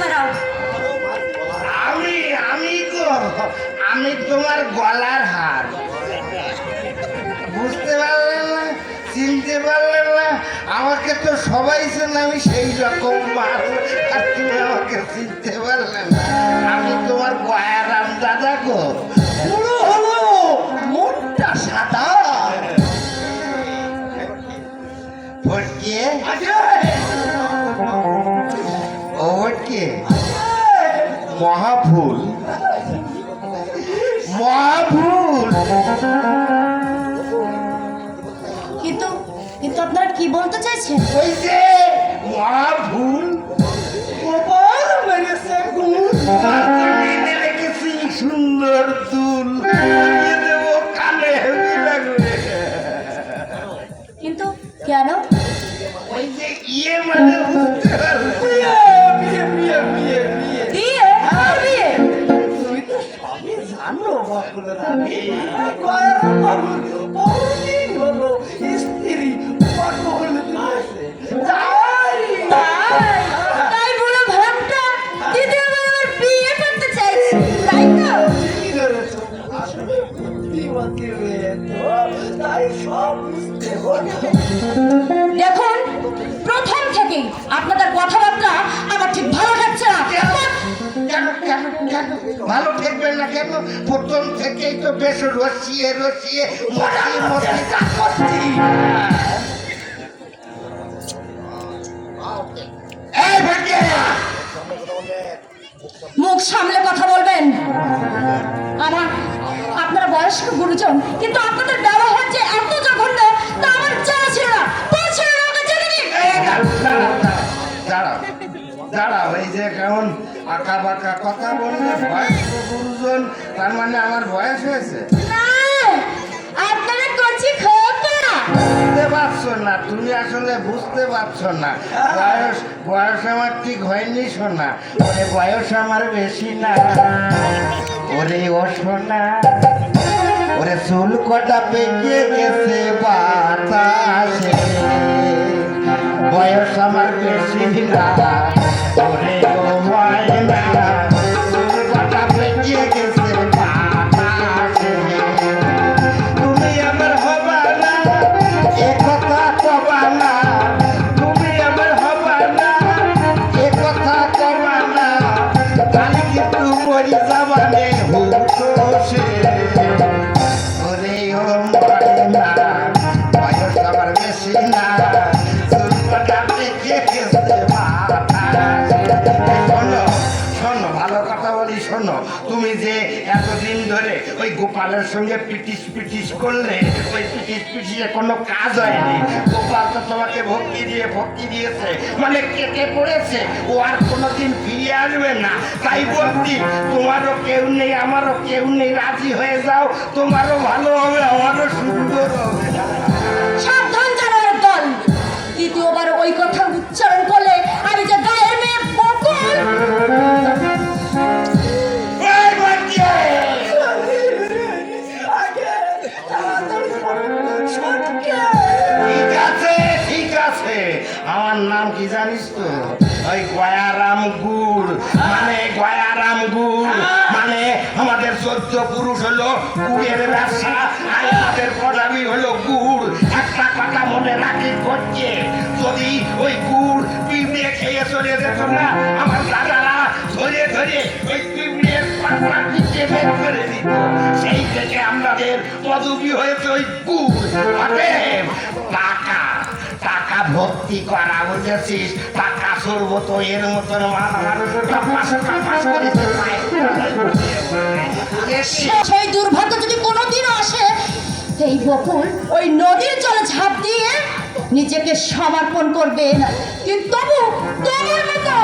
মারাও। আমি আমি গো আমি তোমার গলার হার। বুঝতে পারলেন না? চিনতে পারলেন না? আমাকে তো সবাই চেন আমি সেই রকম মানুষ। আর তুমি আমাকে চিনতে পারলেন না। আমি তোমার গয়ারাম দাদা গো। পুরো হলো মনটা সাদা। ভটকে আছে মহাভুল। মহাভুল। কিন্তু কিন্তু আপনারা কি বলতে চাইছেন? ওই যে মহাভুল। কপাল মেরেছে গুণ রেখেছি সুন্দর দুল। কানে লাগবে। কিন্তু কেন? ওই যে ইয়ে মানে Agora, ভালো ঠেকবে না কেন? প্রথম থেকেই তো বেশ রসিয়ে রসিয়ে মশিয়ে কাজ করছি মুখ সামলে কথা বলবেন? আমার আপনারা বয়স্ক গুরুজন, কিন্তু আপনাদের ব্যবহার যে এত বাঁকা কথা বললে বয়স্ক গুরুজন। তার মানে আমার বয়স হয়েছে। বুঝতে পারছ না তুমি আসলে বুঝতে পারছ না। বয়স বয়স আমার ঠিক হয়নি শোনা ওরে বয়স আমার বেশি না। ওরে ও সোনা ওরে চুল কটা পেকে গেছে বাতাসে। বয়স আমার বেশি না। ওরে কিন্তু মরি যাবানে হুশে ওরে ও ময়না বয়স আমার বেশি না। এতদিন ধরে ওই গোপালের সঙ্গে পিটিস পিটিস করলে, ওই পিটিস পিটিসে কোনো কাজ হয়নি। গোপাল তো তোমাকে ভক্তি দিয়ে, ভক্তি দিয়েছে। মানে কেটে পড়েছে। ও আর কোনোদিন ফিরে আসবে না। তাই বলছি, তোমারও কেউ নেই, আমারও কেউ নেই। রাজি হয়ে যাও। তোমারও ভালো হবে, আমারও সুন্দর হবে। সাবধান জানার দল। দ্বিতীয়বার ওই কথা উচ্চারণ আমার নাম কি জানিস তো? ওই গয়ারাম গুড়। মানে গয়ারাম গুড়। মানে আমাদের চোদ্দ পুরুষ হলো গুড়ের ব্যবসা, আর আমাদের প্রধানই হলো গুড়। একটা কথা মনে রাখি করছে, যদি ওই গুড় পিঁপড়ে খেয়ে চলে যেত না, আমার দাদারা ধরে ধরে ওই পিঁপড়ের পাতা দিতে বের করে দিত। সেই থেকে আমাদের পদবি হয়েছে ওই গুড়। টাকা টাকা ভর্তি করা বুঝেছিস টাকা সরবো তো এর মতন। সেই দুর্ভাগ্য যদি কোনোদিন আসে, এই বকুল ওই নদীর জলে ঝাঁপ দিয়ে নিজেকে সমর্পণ করবে কিন্তু তবু তোমার মতো